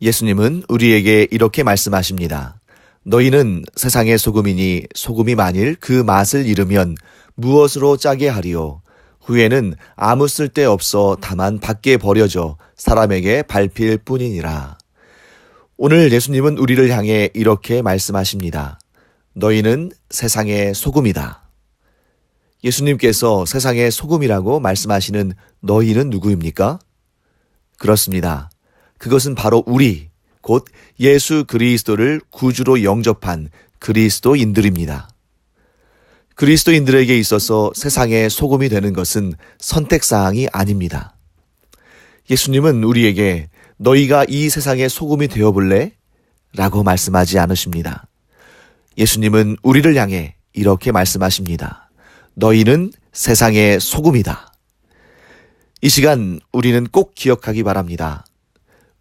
예수님은 우리에게 이렇게 말씀하십니다. 너희는 세상의 소금이니 소금이 만일 그 맛을 잃으면 무엇으로 짜게 하리요? 후에는 아무 쓸데 없어 다만 밖에 버려져 사람에게 밟힐 뿐이니라. 오늘 예수님은 우리를 향해 이렇게 말씀하십니다. 너희는 세상의 소금이다. 예수님께서 세상의 소금이라고 말씀하시는 너희는 누구입니까? 그렇습니다. 그것은 바로 우리, 곧 예수 그리스도를 구주로 영접한 그리스도인들입니다. 그리스도인들에게 있어서 세상의 소금이 되는 것은 선택사항이 아닙니다. 예수님은 우리에게 너희가 이 세상의 소금이 되어 볼래? 라고 말씀하지 않으십니다. 예수님은 우리를 향해 이렇게 말씀하십니다. 너희는 세상의 소금이다. 이 시간 우리는 꼭 기억하기 바랍니다.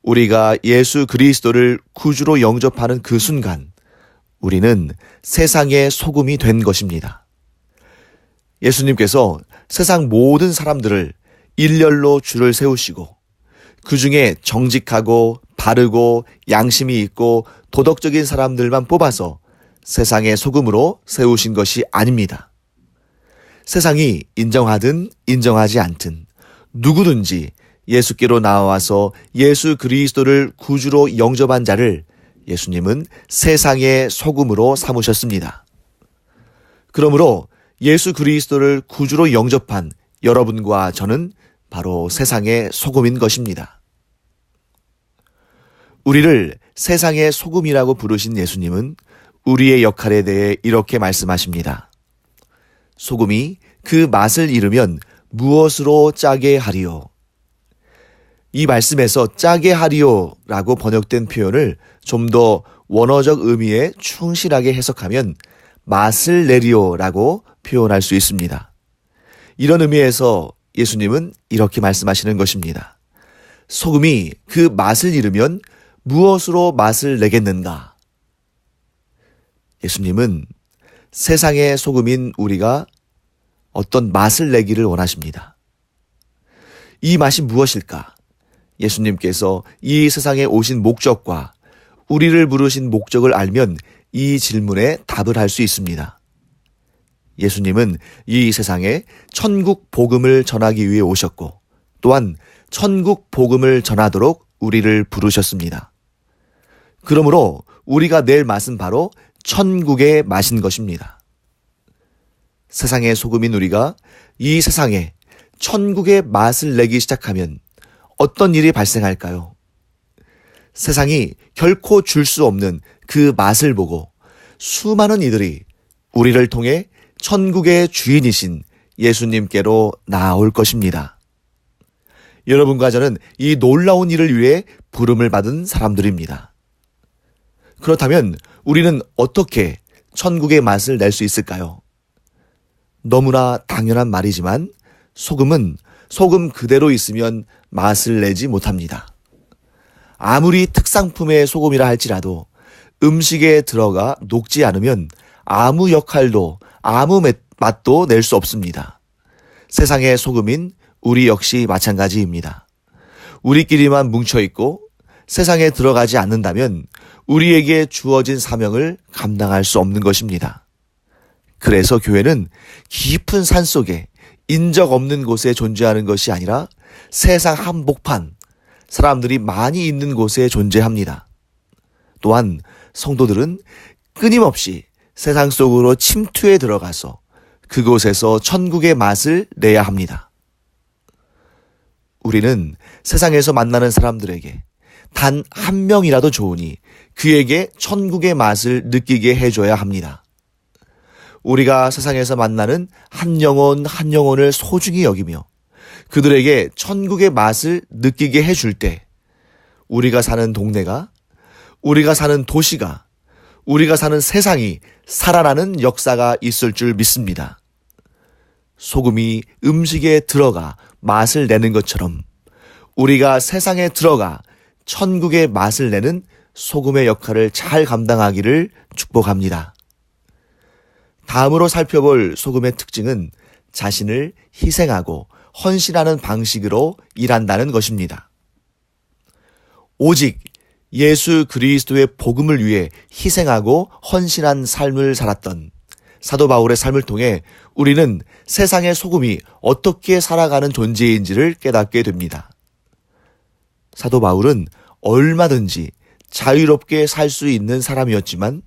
우리가 예수 그리스도를 구주로 영접하는 그 순간 우리는 세상의 소금이 된 것입니다. 예수님께서 세상 모든 사람들을 일렬로 줄을 세우시고 그 중에 정직하고 바르고 양심이 있고 도덕적인 사람들만 뽑아서 세상의 소금으로 세우신 것이 아닙니다. 세상이 인정하든 인정하지 않든 누구든지 예수께로 나와서 예수 그리스도를 구주로 영접한 자를 예수님은 세상의 소금으로 삼으셨습니다. 그러므로 예수 그리스도를 구주로 영접한 여러분과 저는 바로 세상의 소금인 것입니다. 우리를 세상의 소금이라고 부르신 예수님은 우리의 역할에 대해 이렇게 말씀하십니다. 소금이 그 맛을 잃으면 무엇으로 짜게 하리요? 이 말씀에서 짜게 하리요 라고 번역된 표현을 좀 더 원어적 의미에 충실하게 해석하면 맛을 내리요 라고 표현할 수 있습니다. 이런 의미에서 예수님은 이렇게 말씀하시는 것입니다. 소금이 그 맛을 잃으면 무엇으로 맛을 내겠는가? 예수님은 세상의 소금인 우리가 어떤 맛을 내기를 원하십니다. 이 맛이 무엇일까? 예수님께서 이 세상에 오신 목적과 우리를 부르신 목적을 알면 이 질문에 답을 할 수 있습니다. 예수님은 이 세상에 천국 복음을 전하기 위해 오셨고 또한 천국 복음을 전하도록 우리를 부르셨습니다. 그러므로 우리가 낼 맛은 바로 천국의 맛인 것입니다. 세상의 소금인 우리가 이 세상에 천국의 맛을 내기 시작하면 어떤 일이 발생할까요? 세상이 결코 줄 수 없는 그 맛을 보고 수많은 이들이 우리를 통해 천국의 주인이신 예수님께로 나아올 것입니다. 여러분과 저는 이 놀라운 일을 위해 부름을 받은 사람들입니다. 그렇다면 우리는 어떻게 천국의 맛을 낼 수 있을까요? 너무나 당연한 말이지만 소금은 소금 그대로 있으면 맛을 내지 못합니다. 아무리 특상품의 소금이라 할지라도 음식에 들어가 녹지 않으면 아무 역할도 아무 맛도 낼 수 없습니다. 세상의 소금인 우리 역시 마찬가지입니다. 우리끼리만 뭉쳐있고 세상에 들어가지 않는다면 우리에게 주어진 사명을 감당할 수 없는 것입니다. 그래서 교회는 깊은 산 속에 인적 없는 곳에 존재하는 것이 아니라 세상 한복판, 사람들이 많이 있는 곳에 존재합니다. 또한 성도들은 끊임없이 세상 속으로 침투해 들어가서 그곳에서 천국의 맛을 내야 합니다. 우리는 세상에서 만나는 사람들에게 단 한 명이라도 좋으니 그에게 천국의 맛을 느끼게 해줘야 합니다. 우리가 세상에서 만나는 한 영혼 한 영혼을 소중히 여기며 그들에게 천국의 맛을 느끼게 해줄 때 우리가 사는 동네가 우리가 사는 도시가 우리가 사는 세상이 살아나는 역사가 있을 줄 믿습니다. 소금이 음식에 들어가 맛을 내는 것처럼 우리가 세상에 들어가 천국의 맛을 내는 소금의 역할을 잘 감당하기를 축복합니다. 다음으로 살펴볼 소금의 특징은 자신을 희생하고 헌신하는 방식으로 일한다는 것입니다. 오직 예수 그리스도의 복음을 위해 희생하고 헌신한 삶을 살았던 사도 바울의 삶을 통해 우리는 세상의 소금이 어떻게 살아가는 존재인지를 깨닫게 됩니다. 사도 바울은 얼마든지 자유롭게 살 수 있는 사람이었지만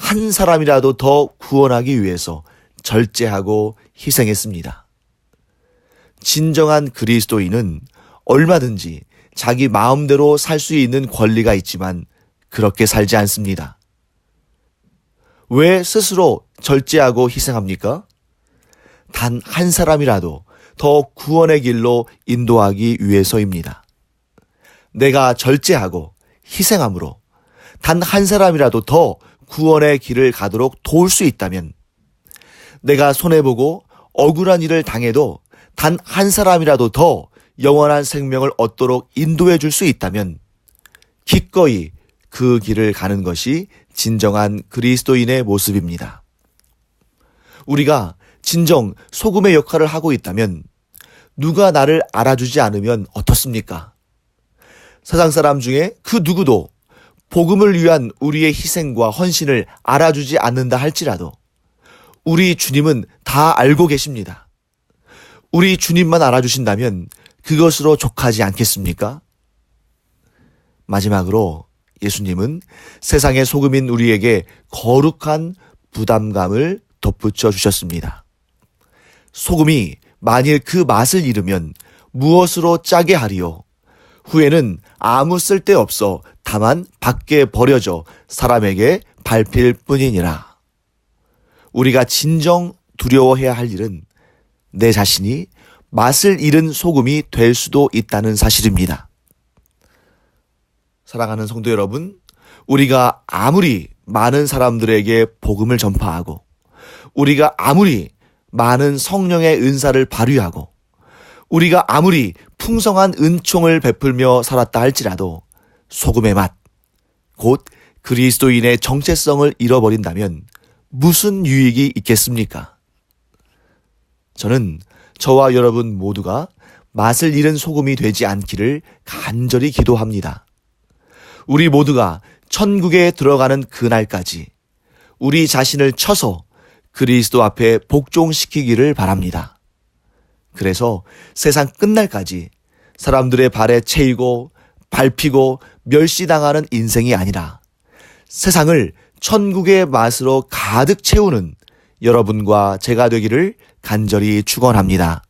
한 사람이라도 더 구원하기 위해서 절제하고 희생했습니다. 진정한 그리스도인은 얼마든지 자기 마음대로 살 수 있는 권리가 있지만 그렇게 살지 않습니다. 왜 스스로 절제하고 희생합니까? 단 한 사람이라도 더 구원의 길로 인도하기 위해서입니다. 내가 절제하고 희생함으로 단 한 사람이라도 더 구원의 길을 가도록 도울 수 있다면 내가 손해보고 억울한 일을 당해도 단 한 사람이라도 더 영원한 생명을 얻도록 인도해 줄 수 있다면 기꺼이 그 길을 가는 것이 진정한 그리스도인의 모습입니다. 우리가 진정 소금의 역할을 하고 있다면 누가 나를 알아주지 않으면 어떻습니까? 세상 사람 중에 그 누구도 복음을 위한 우리의 희생과 헌신을 알아주지 않는다 할지라도 우리 주님은 다 알고 계십니다. 우리 주님만 알아주신다면 그것으로 족하지 않겠습니까? 마지막으로 예수님은 세상의 소금인 우리에게 거룩한 부담감을 덧붙여 주셨습니다. 소금이 만일 그 맛을 잃으면 무엇으로 짜게 하리요? 후에는 아무 쓸데 없어 다만 밖에 버려져 사람에게 밟힐 뿐이니라. 우리가 진정 두려워해야 할 일은 내 자신이 맛을 잃은 소금이 될 수도 있다는 사실입니다. 사랑하는 성도 여러분, 우리가 아무리 많은 사람들에게 복음을 전파하고, 우리가 아무리 많은 성령의 은사를 발휘하고, 우리가 아무리 풍성한 은총을 베풀며 살았다 할지라도 소금의 맛, 곧 그리스도인의 정체성을 잃어버린다면 무슨 유익이 있겠습니까? 저는 저와 여러분 모두가 맛을 잃은 소금이 되지 않기를 간절히 기도합니다. 우리 모두가 천국에 들어가는 그날까지 우리 자신을 쳐서 그리스도 앞에 복종시키기를 바랍니다. 그래서 세상 끝날까지 사람들의 발에 채이고 밟히고 멸시당하는 인생이 아니라 세상을 천국의 맛으로 가득 채우는 여러분과 제가 되기를 간절히 축원합니다.